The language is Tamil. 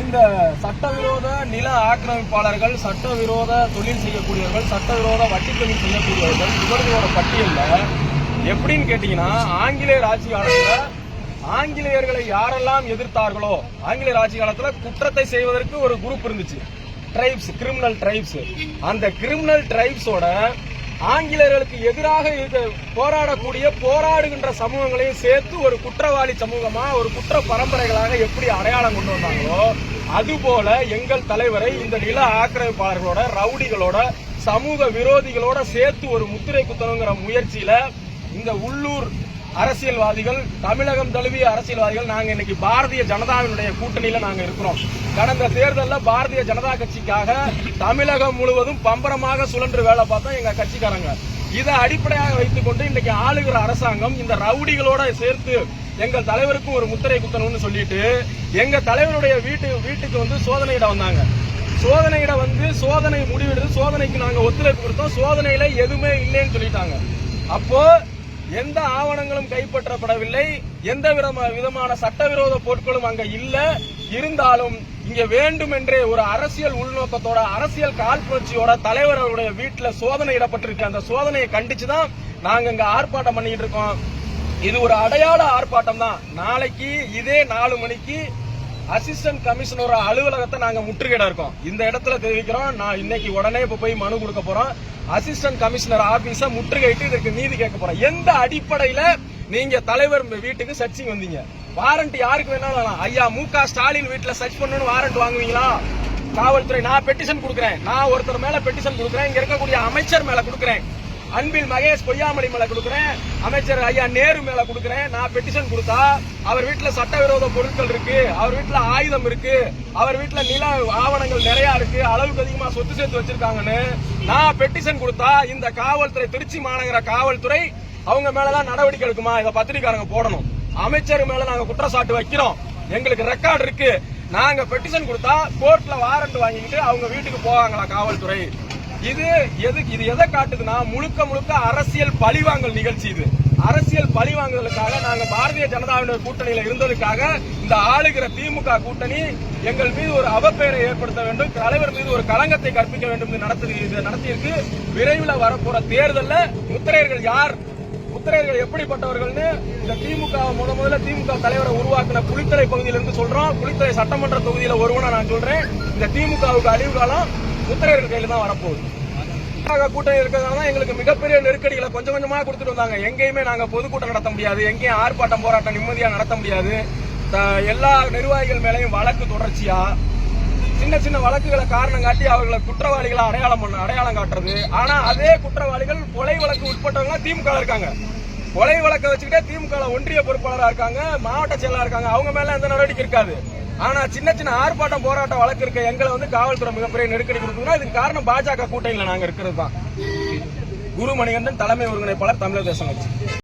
இந்த சட்டவிரோத நில ஆக்கிரமிப்பாளர்கள் சட்டவிரோத தொழில் செய்யக்கூடியவர்கள் சட்டவிரோத வட்டி தொழில் செய்யக்கூடியவர்கள் இவர்களோட பட்டியலில். எப்படின்னு கேட்டீங்கன்னா ஆங்கிலேயர் ஆட்சி காலத்தில் ஆங்கிலேயர்களை யாரெல்லாம் எதிர்த்தார்களோ ஆங்கிலேயர் ஆட்சி காலத்தில் குற்றத்தை செய்வதற்கு ஒரு குரூப் இருந்துச்சு. ட்ரைப்ஸ் கிரிமினல் ட்ரைப்ஸ் அந்த கிரிமினல் ட்ரைப்ஸோட ஆங்கிலேயர்களுக்கு எதிராக போராடக்கூடிய போராடுகின்ற சமூகங்களையும் சேர்த்து ஒரு குற்றவாளி சமூகமா ஒரு குற்ற பரம்பரைகளாக எப்படி அடையாளம் கொண்டு வந்தாங்களோ அதுபோல எங்கள் தலைவரை இந்த நில ஆக்கிரமிப்பாளர்களோட ரவுடிகளோட சமூக விரோதிகளோட சேர்த்து ஒரு முத்திரை குத்தணுங்கிற முயற்சியில இந்த உள்ளூர் அரசியல்வாதிகள் தமிழகம் தழுவிய அரசியல்வாதிகள் நாங்க இன்னைக்கு பாரதிய ஜனதாவினுடைய கூட்டணியில நாங்க இருக்கிறோம். கடந்த தேர்தலில் பாரதிய ஜனதா கட்சிக்காக தமிழகம் முழுவதும் பம்பரமாக சுழன்று வேலை பார்த்தோம் எங்க கட்சிக்காரங்க. இதை அடிப்படையாக வைத்துக் கொண்டு இன்னைக்கு ஆளுகிற அரசாங்கம் இந்த ரவுடிகளோட சேர்த்து எங்கள் தலைவருக்கும் ஒரு முத்திரை குத்தணும்னு சொல்லிட்டு எங்க தலைவருடைய வீட்டு வீட்டுக்கு வந்து சோதனையிட வந்தாங்க. சோதனையிட வந்து சோதனை முடிவெடுத்து சோதனைக்கு நாங்க ஒத்துழைப்பு கொடுத்தோம். சோதனையில எதுவுமே இல்லைன்னு சொல்லிட்டாங்க. அப்போ எந்த ஆவணங்களும் கைப்பற்றப்படவில்லை. எந்த விதமா- விதமான சட்டவிரோத பொருட்களும் அங்க இல்லை. இருந்தாலும் இங்க வேண்டுமென்றே ஒரு அரசியல் உள்நோக்கத்தோட அரசியல் காழ்ப்புணர்ச்சியோட தலைவர் அவருடைய வீட்டுல சோதனையிடப்பட்டிருக்கு அந்த சோதனையை கண்டிச்சுதான் நாங்க இங்க ஆர்ப்பாட்டம் பண்ணிட்டு இருக்கோம். இது ஒரு அடையாள ஆர்ப்பாட்டம் தான். நாளைக்கு இதே நாலு மணிக்கு அசிஸ்டன்ட் கமிஷனர் அலுவலகத்தை நாங்க முற்றுகையிட இருக்கோம். இந்த இடத்துல தெரிவிக்கிறோம். நான் இன்னைக்கு உடனே இப்ப போய் மனு கொடுக்க போறோம். அசிஸ்டன்ட் கமிஷனர் ஆபீஸ முற்றுகையிட்டு இதற்கு நீதி கேட்க போறோம். எந்த அடிப்படையில நீங்க தலைவர் வீட்டுக்கு சர்ச்சிங் வந்தீங்க? வாரண்ட் யாருக்கு வேணாலும் ஐயா மு க ஸ்டாலின் வீட்டுல சர்ச் பண்ணணும்னு வாரண்ட் வாங்குவீங்களா? காவல்துறை நான் பெட்டிஷன் கொடுக்குறேன். நான் ஒருத்தர் மேல பெட்டிஷன் கொடுக்குறேன். இங்க இருக்கக்கூடிய அமைச்சர் மேல கொடுக்குறேன். அன்பில் மகேஷ் பொய்யாமொழி மேல கொடுக்குறேன். அமைச்சர் ஐயா நேரு மேல கொடுக்குறேன். நான் பெட்டிஷன் கொடுத்தா அவர் வீட்டுல சட்டவிரோத பொருட்கள் இருக்கு. அவர் வீட்டுல ஆயுதம் இருக்கு. அவர் வீட்டுல நில ஆவணங்கள் நிறைய இருக்கு. அளவுக்கு அதிகமா சொத்து சேர்த்து வச்சிருக்காங்கன்னு நான் பெட்டிஷன் கொடுத்தா இந்த காவல்துறை திருச்சி மாநகர காவல்துறை அவங்க மேலதான் நடவடிக்கை எடுக்குமா? இதை பத்திரிக்காரங்க போடணும். அமைச்சர் மேல நாங்க குற்றச்சாட்டு வைக்கிறோம். எங்களுக்கு ரெக்கார்டு இருக்கு. நாங்க பெட்டிஷன் கொடுத்தா கோர்ட்ல வாரண்ட் வாங்கிட்டு அவங்க வீட்டுக்கு போவாங்களா காவல்துறை. இது எது இது எதை காட்டுதுன்னா முழுக்க முழுக்க அரசியல் பழிவாங்கல் நிகழ்ச்சி இது. அரசியல் பழிவாங்குதலுக்காக நாங்க பாரதிய ஜனதாவினுடைய கூட்டணியில இருந்ததுக்காக இந்த ஆளுகிற திமுக கூட்டணி எங்கள் மீது ஒரு அவப்பெயரை ஏற்படுத்த வேண்டும் தலைவர் மீது ஒரு களங்கத்தை கற்பிக்க வேண்டும் என்று நடத்தி நடத்தியிருக்கு. விரைவில் வரப்போற தேர்தலில் முத்திரையர்கள் யார்? முத்திரையர்கள் எப்படிப்பட்டவர்கள்னு இந்த திமுக முத முதல்ல திமுக தலைவரை உருவாக்கின புலித்தலை பகுதியிலிருந்து சொல்றோம். புலித்தலை சட்டமன்ற தொகுதியில ஒருவனா நான் சொல்றேன். இந்த திமுகவுக்கு அழிவு காலம் முத்திரையர்கள் கையில தான் வரப்போகுது. கூட்டணி இருக்கிறதுனால தான் எங்களுக்கு மிகப்பெரிய நெருக்கடிகளை கொஞ்சம் கொஞ்சமா கொடுத்துட்டு வந்தாங்க. எங்கேயுமே நாங்க பொதுக்கூட்டம் நடத்த முடியாது. எங்கேயும் ஆர்ப்பாட்டம் போராட்டம் நிம்மதியா நடத்த முடியாது. எல்லா நிர்வாகிகள் மேலையும் வழக்கு தொடர்ச்சியா சின்ன சின்ன வழக்குகளை காரணம் காட்டி அவர்களை குற்றவாளிகளை அடையாளம் பண்ண அடையாளம் காட்டுறது. ஆனா அதே குற்றவாளிகள் கொலை வழக்கு உட்பட்டவங்க திமுக இருக்காங்க. கொலை வழக்கை வச்சுக்கிட்டே திமுக ஒன்றிய பொறுப்பாளராக இருக்காங்க மாவட்ட செயலாளர் இருக்காங்க. அவங்க மேல எந்த நடவடிக்கை இருக்காது. ஆனா சின்ன சின்ன ஆர்ப்பாட்டம் போராட்டம் வழக்கு இருக்க எங்களை வந்து காவல்துறை மிகப்பெரிய நெருக்கடி கொடுக்குதுன்னா இதுக்கு காரணம் பாஜக கூட்டணியில நாங்க இருக்கிறது தான். குருமணிகண்டன் தலைமை ஒருங்கிணைப்பாளர் தமிழக தேசம் கட்சி.